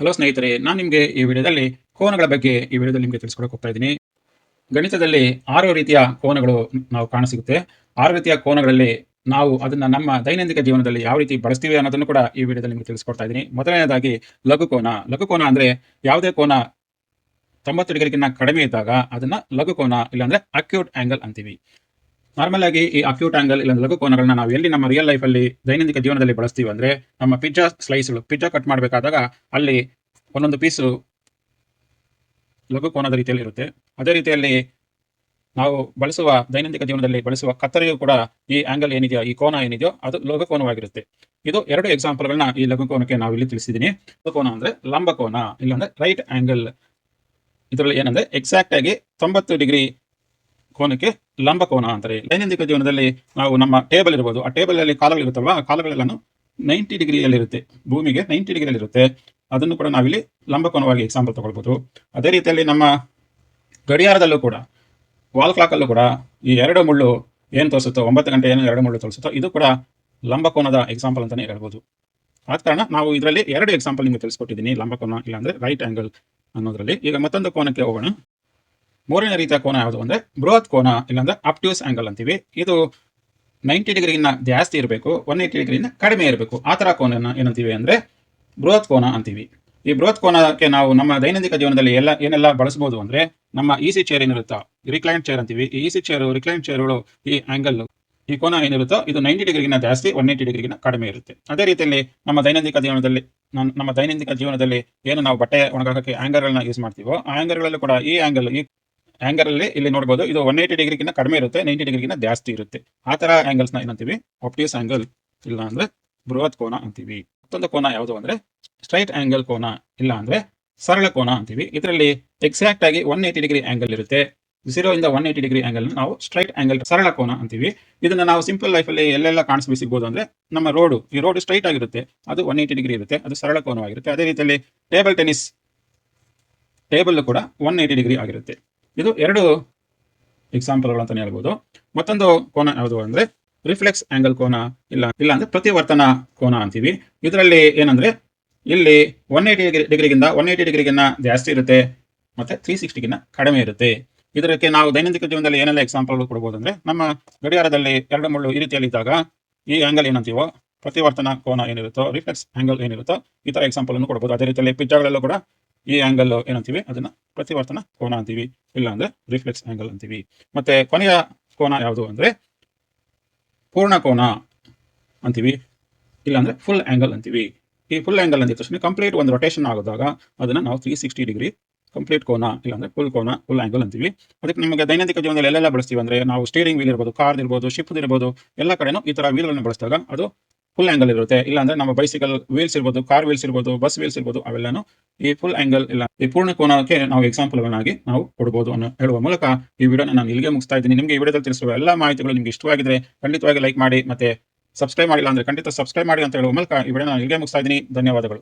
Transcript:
Hello ಸ್ನೇಹಿತರೆ, ನಾನು ನಿಮಗೆ ಈ ವಿಡಿಯೋದಲ್ಲಿ ಕೋನಗಳ ಬಗ್ಗೆ ಈ ವಿಡಿಯೋದಲ್ಲಿ ನಿಮಗೆ ತಿಳಿಸ್ಕೊಡಕ್ಕೆ ಹೋಗ್ತಾ ಇದ್ದೀನಿ. ಗಣಿತದಲ್ಲಿ ಆರು ರೀತಿಯ ಕೋನಗಳು ನಾವು ಕಾಣಸಿಗುತ್ತೆ ಆರು ರೀತಿಯ ಕೋನಗಳಲ್ಲಿ ನಾವು ಅದನ್ನ ನಮ್ಮ ದೈನಂದಿನ ಜೀವನದಲ್ಲಿ ಯಾವ ರೀತಿ ಬಳಸ್ತೀವಿ ಅನ್ನೋದನ್ನು ಕೂಡ ಈ ವಿಡಿಯೋದಲ್ಲಿ ನಿಮಗೆ ತಿಳಿಸ್ಕೊಡ್ತಾ ಇದ್ದೀನಿ. ಮೊದಲನೇದಾಗಿ ಲಘು ಕೋನ ಅಂದ್ರೆ ಯಾವುದೇ ಕೋನ ತೊಂಬತ್ತು ಡಿಗ್ರಿಗಿಂತ ಕಡಿಮೆ ಇದ್ದಾಗ ಅದನ್ನ ಲಘು ಕೋನ ಇಲ್ಲಾಂದ್ರೆ ಅಕ್ಯೂಟ್ ಆಂಗಲ್ ಅಂತೀವಿ. ನಾರ್ಮಲ್ ಆಗಿ ಈ ಅಕ್ಯೂಟ್ ಆಂಗಲ್ ಇಲ್ಲ ಲಘು ಕೋನಗಳನ್ನ ನಾವು ಎಲ್ಲಿ ನಮ್ಮ ರಿಯಲ್ ಲೈಫ್ ಅಲ್ಲಿ ದೈನಂದಿನ ಜೀವನದಲ್ಲಿ ಬಳಸ್ತೀವಿ ಅಂದ್ರೆ ನಮ್ಮ ಪಿಜ್ಜಾ ಸ್ಲೈಸ್ಗಳು ಪಿಜ್ಜಾ ಕಟ್ ಮಾಡಬೇಕಾದಾಗ ಅಲ್ಲಿ ಒಂದೊಂದು ಪೀಸು ಲಘು ಕೋನದ ರೀತಿಯಲ್ಲಿ ಇರುತ್ತೆ. ಅದೇ ರೀತಿಯಲ್ಲಿ ನಾವು ಬಳಸುವ ದೈನಂದಿನ ಜೀವನದಲ್ಲಿ ಬಳಸುವ ಕತ್ತರಿಯು ಕೂಡ ಈ ಆಂಗಲ್ ಏನಿದೆಯೋ, ಈ ಕೋನ ಏನಿದೆಯೋ ಅದು ಲಘು ಕೋನವಾಗಿರುತ್ತೆ. ಇದು ಎರಡು ಎಕ್ಸಾಂಪಲ್ಗಳನ್ನ ಈ ಲಘು ಕೋನಕ್ಕೆ ನಾವು ಇಲ್ಲಿ ತಿಳಿಸಿದ್ದೀನಿ ಕೋನ ಅಂದ್ರೆ ಲಂಬ ಕೋನ ಇಲ್ಲಾಂದ್ರೆ ರೈಟ್ ಆಂಗಲ್ ಇದರಲ್ಲಿ ಏನಂದ್ರೆ ಎಕ್ಸಾಕ್ಟ್ ಆಗಿ ತೊಂಬತ್ತು ಡಿಗ್ರಿ ಕೋನಕ್ಕೆ ಲಂಬ ಕೋನ ಅಂತಾರೆ ದೈನಂದಿನ ಜೀವನದಲ್ಲಿ ನಾವು ನಮ್ಮ ಟೇಬಲ್ ಇರ್ಬೋದು, ಆ ಟೇಬಲ್ ಅಲ್ಲಿ ಕಾಲಗಳಿರುತ್ತಲ್ವಾ ಆ ಕಾಲಗಳೆಲ್ಲನು ನೈಂಟಿ ಡಿಗ್ರಿಯಲ್ಲಿರುತ್ತೆ, ಭೂಮಿಗೆ ನೈಂಟಿ ಡಿಗ್ರಿಯಲ್ಲಿರುತ್ತೆ. ಅದನ್ನು ಕೂಡ ನಾವಿಲ್ಲಿ ಲಂಬಕೋನವಾಗಿ ಎಕ್ಸಾಂಪಲ್ ತಗೊಳ್ಬೋದು. ಅದೇ ರೀತಿಯಲ್ಲಿ ನಮ್ಮ ಗಡಿಯಾರದಲ್ಲೂ ಕೂಡ ವಾಲ್ ಕ್ಲಾಕಲ್ಲೂ ಕೂಡ ಈ ಎರಡು ಮುಳ್ಳು ಏನು ತೋರಿಸುತ್ತೋ, ಒಂಬತ್ತು ಗಂಟೆ ಏನು ಎರಡು ಮುಳ್ಳು ತೋರಿಸುತ್ತೋ, ಇದು ಕೂಡ ಲಂಬಕೋನದ ಎಕ್ಸಾಂಪಲ್ ಅಂತಲೇ ಹೇಳ್ಬೋದು. ಆದ ಕಾರಣ ನಾವು ಇದರಲ್ಲಿ ಎರಡು ಎಕ್ಸಾಂಪಲ್ ನಿಮಗೆ ತಿಳಿಸ್ಕೊಟ್ಟಿದ್ದೀನಿ ಲಂಬಕೋನ ಇಲ್ಲಾಂದರೆ ರೈಟ್ ಆ್ಯಂಗಲ್ ಅನ್ನೋದರಲ್ಲಿ. ಈಗ ಮತ್ತೊಂದು ಕೋನಕ್ಕೆ ಹೋಗೋಣ. ಮೂರನೇ ರೀತಿಯ ಕೋನ ಯಾವುದು ಅಂದ್ರೆ ಬೃಹತ್ ಕೋನ ಇಲ್ಲಾಂದ್ರೆ ಅಪ್ಟ್ಯೂಸ್ ಆಂಗಲ್ ಅಂತೀವಿ. ಇದು ನೈಂಟಿ ಡಿಗ್ರಿಗಿನ್ನ ಜಾಸ್ತಿ ಇರಬೇಕು ಒನ್ ಏಯ್ಟಿ ಡಿಗ್ರಿಯಿಂದ ಕಡಿಮೆ ಇರಬೇಕು. ಆ ಥರ ಕೋನನ ಏನಂತೀವಿ ಅಂದ್ರೆ ಬೃಹತ್ ಕೋನ ಅಂತೀವಿ. ಈ ಬೃಹತ್ ಕೋನಕ್ಕೆ ನಾವು ನಮ್ಮ ದೈನಂದಿನ ಜೀವನದಲ್ಲಿ ಎಲ್ಲ ಏನೆಲ್ಲ ಬಳಸಬಹುದು ಅಂದ್ರೆ ನಮ್ಮ ಈಸಿ ಚೇರ್ ಏನಿರುತ್ತೋ ರಿಕ್ಲೈನ್ ಚೇರ್ ಅಂತೀವಿ. ಈ ಇಸಿ ಚೇರು ರಿಕ್ಲೈನ್ ಚೇರ್ಗಳು ಈ ಆಂಗಲ್ ಈ ಕೋನ ಏನಿರುತ್ತೋ, ಇದು ನೈಂಟಿ ಡಿಗ್ರಿಗಿನ ಜಾಸ್ತಿ ಒನ್ ಏಯ್ಟಿ ಡಿಗ್ರಿಗಿನ ಕಡಿಮೆ ಇರುತ್ತೆ. ಅದೇ ರೀತಿಯಲ್ಲಿ ನಮ್ಮ ದೈನಂದಿನ ಜೀವನದಲ್ಲಿ ನಮ್ಮ ದೈನಂದಿನ ಜೀವನದಲ್ಲಿ ಏನು ನಾವು ಬಟ್ಟೆ ಒಣಗಾಕಕ್ಕೆ ಆಂಗರ್ಗಳನ್ನ ಯೂಸ್ ಮಾಡ್ತೀವೋ, ಆ ಆಂಗರ್ಗಳಲ್ಲೂ ಕೂಡ ಈ ಆಂಗಲ್ ಈ ಆಂಗಲ್ ಅಲ್ಲಿ ಇಲ್ಲಿ ನೋಡಬಹುದು ಇದು ಒನ್ ಏಯ್ಟಿ ಡಿಗ್ರಿಗಿಂತ ಕಡಿಮೆ ಇರುತ್ತೆ ನೈಂಟಿ ಡಿಗ್ರಿಗಿಂತ ಜಾಸ್ತಿ ಇರುತ್ತೆ. ಆ ತರ ಆಂಗಲ್ಸ್ನ ಏನಂತೀವಿ? ಆಪ್ಟಿಯಸ್ ಆಂಗಲ್ ಇಲ್ಲ ಅಂದ್ರೆ ಬೃಹತ್ ಕೋನ ಅಂತೀವಿ. ಮತ್ತೊಂದು ಕೋನ ಯಾವುದು ಅಂದ್ರೆ? ಸ್ಟ್ರೈಟ್ ಆಂಗಲ್ ಕೋನ ಇಲ್ಲ ಅಂದ್ರೆ ಸರಳ ಕೋನ ಅಂತೀವಿ. ಇದರಲ್ಲಿ ಎಕ್ಸಾಕ್ಟ್ ಆಗಿ ಒನ್ ಏಯ್ಟಿ ಡಿಗ್ರಿ ಆಂಗಲ್ ಇರುತ್ತೆ. ಝೀರೋ ಇಂದ ಒನ್ ಏಯ್ಟಿ ಡಿಗ್ರಿ ಆಂಗಲ್ ನಾವು ಸ್ಟ್ರೈಟ್ ಆಂಗಲ್ ಸರಳ ಕೋನ ಅಂತೀವಿ. ಇದನ್ನ ನಾವು ಸಿಂಪಲ್ ಲೈಫ್ ಅಲ್ಲಿ ಎಲ್ಲೆಲ್ಲ ಕಾಣಿಸ್ಬಿ ಸಿಗ್ಬೋದು ಅಂದ್ರೆ ನಮ್ಮ ರೋಡ್ ಈ ರೋಡ್ ಸ್ಟ್ರೈಟ್ ಆಗಿರುತ್ತೆ. ಅದು ಒನ್ ಏಯ್ಟಿ ಡಿಗ್ರಿ ಇರುತ್ತೆ, ಅದು ಸರಳ ಕೋನವಾಗಿರುತ್ತೆ. ಅದೇ ರೀತಿಯಲ್ಲಿ ಟೇಬಲ್ ಟೆನಿಸ್ ಟೇಬಲ್ ಕೂಡ ಒನ್ ಏಯ್ಟಿ ಡಿಗ್ರಿ ಆಗಿರುತ್ತೆ. ಇದು ಎರಡು ಎಕ್ಸಾಂಪಲ್ಗಳು ಅಂತಾನೆ ಹೇಳ್ಬೋದು. ಮತ್ತೊಂದು ಕೋನ ಯಾವುದು ಅಂದ್ರೆ ರಿಫ್ಲೆಕ್ಸ್ ಆಂಗಲ್ ಕೋನ ಇಲ್ಲ ಇಲ್ಲ ಅಂದ್ರೆ ಪ್ರತಿವರ್ತನ ಕೋನ ಅಂತೀವಿ. ಇದರಲ್ಲಿ ಏನಂದ್ರೆ, ಇಲ್ಲಿ ಒನ್ ಏಯ್ಟಿ ಡಿಗ್ರಿಗಿಂತ ಒನ್ ಏಯ್ಟಿ ಡಿಗ್ರಿಗಿನ್ನ ಜಾಸ್ತಿ ಇರುತ್ತೆ, ಮತ್ತೆ ತ್ರೀ ಸಿಕ್ಸ್ಟಿಗಿನ್ನ ಕಡಿಮೆ ಇರುತ್ತೆ. ಇದಕ್ಕೆ ನಾವು ದೈನಂದಿನ ಜೀವನದಲ್ಲಿ ಏನೆಲ್ಲ ಎಕ್ಸಾಂಪಲ್ ಕೊಡ್ಬೋದು ಅಂದ್ರೆ ನಮ್ಮ ಗಡಿಯಾರದಲ್ಲಿ ಎರಡು ಮುಳ್ಳು ಈ ರೀತಿಯಲ್ಲಿ ಇದ್ದಾಗ, ಈ ಆಂಗಲ್ ಏನಂತೀವೋ, ಪ್ರತಿವರ್ತನ ಕೋನ ಏನಿರುತ್ತೋ ರಿಫ್ಲೆಕ್ಸ್ ಆಂಗಲ್ ಏನಿರುತ್ತೋ, ಈ ತರ ಎಕ್ಸಾಂಪಲ್ ಅನ್ನು ಕೊಡಬಹುದು ಅದೇ ರೀತಿಯಲ್ಲಿ ಪಿಜ್ಜಾಗಳಲ್ಲೂ ಕೂಡ ಈ ಆಂಗಲ್ ಏನಂತೀವಿ, ಅದನ್ನ ಪ್ರತಿವರ್ತನ ಕೋನ ಅಂತೀವಿ, ಇಲ್ಲಾಂದ್ರೆ ರಿಫ್ಲೆಕ್ಸ್ ಆಂಗಲ್ ಅಂತೀವಿ. ಮತ್ತೆ ಕೊನೆಯ ಕೋನ ಯಾವುದು ಅಂದ್ರೆ ಪೂರ್ಣ ಕೋನ ಅಂತೀವಿ, ಇಲ್ಲಾಂದ್ರೆ ಫುಲ್ ಆಂಗಲ್ ಅಂತೀವಿ. ಈ ಫುಲ್ ಆಂಗಲ್ ಅಂದಿದ ತಕ್ಷಣ ಕಂಪ್ಲೀಟ್ ಒಂದು ರೊಟೇಷನ್ ಆಗೋದಾಗ ಅದನ್ನ ನಾವು ತ್ರೀ ಸಿಕ್ಸ್ಟಿ ಡಿಗ್ರಿ ಕಂಪ್ಲೀಟ್ ಕೋನ, ಇಲ್ಲಾಂದ್ರೆ ಫುಲ್ ಕೋನ ಫುಲ್ ಆಂಗಲ್ ಅಂತೀವಿ. ಅದಕ್ಕೆ ನಿಮಗೆ ದೈನಂದಿನ ಜೀವನದಲ್ಲಿ ಎಲ್ಲೆಲ್ಲ ಬಳಸ್ತೀವಿ ಅಂದ್ರೆ ನಾವು ಸ್ಟೀರಿಂಗ್ ವೀಲ್ ಇರ್ಬೋದು ಕಾರ್ ಇರ್ಬೋದು ಶಿಫ್ಟ್ ಇರ್ಬೋದು, ಎಲ್ಲ ಕಡೆನೂ ಈ ತರ ವೀಲ್ಗಳನ್ನು ಬಳಸಿದಾಗ ಅದು ಫುಲ್ ಆ್ಯಂಗಲ್ ಇರುತ್ತೆ. ಇಲ್ಲಾಂದ್ರೆ ನಮ್ಮ ಬೈಸಿಕಲ್ ವೀಲ್ಸ್ ಇರ್ಬೋದು ಕಾರ್ ವೀಲ್ಸ್ ಇರ್ಬೋದು ಬಸ್ ವೀಲ್ಸ್ ಇರ್ಬೋದು, ಅವೆಲ್ಲನೂ ಈ ಫುಲ್ ಆ್ಯಂಗಲ್ ಇಲ್ಲ. ಈ ಪೂರ್ಣ ಕೋನಕ್ಕೆ ನಾವು ಎಕ್ಸಾಂಪಲ್ಗಳನ್ನಾಗಿ ನಾವು ಕೊಡಬಹುದು ಅನ್ನೋ ಹೇಳುವ ಮೂಲಕ ಈ ವಿಡಿಯೋನ ನಾನು ಇಲ್ಲಿಗೆ ಮುಗಿಸ್ತಾ ಇದ್ದೀನಿ. ನಿಮಗೆ ಈ ವಿಡಿಯೋದಲ್ಲಿ ತಿಳಿಸುವ ಎಲ್ಲ ಮಾಹಿತಿಗಳು ನಿಮ್ಗೆ ಇಷ್ಟವಾಗಿದ್ರೆ ಖಂಡಿತವಾಗಿ ಲೈಕ್ ಮಾಡಿ ಮತ್ತೆ ಸಬ್ಸ್ಕ್ರೈಬ್ ಮಾಡಿಲ್ಲ ಅಂದ್ರೆ ಖಂಡಿತ ಸಬ್ಸ್ಕ್ರೈಬ್ ಮಾಡಿ ಅಂತ ಹೇಳುವ ಮೂಲಕ ಈ ವಿಡಿಯೋ ನಾನು ಇಲ್ಲಿಗೆ ಮುಗಿಸ್ತಾ ಇದ್ದೀನಿ. ಧನ್ಯವಾದಗಳು.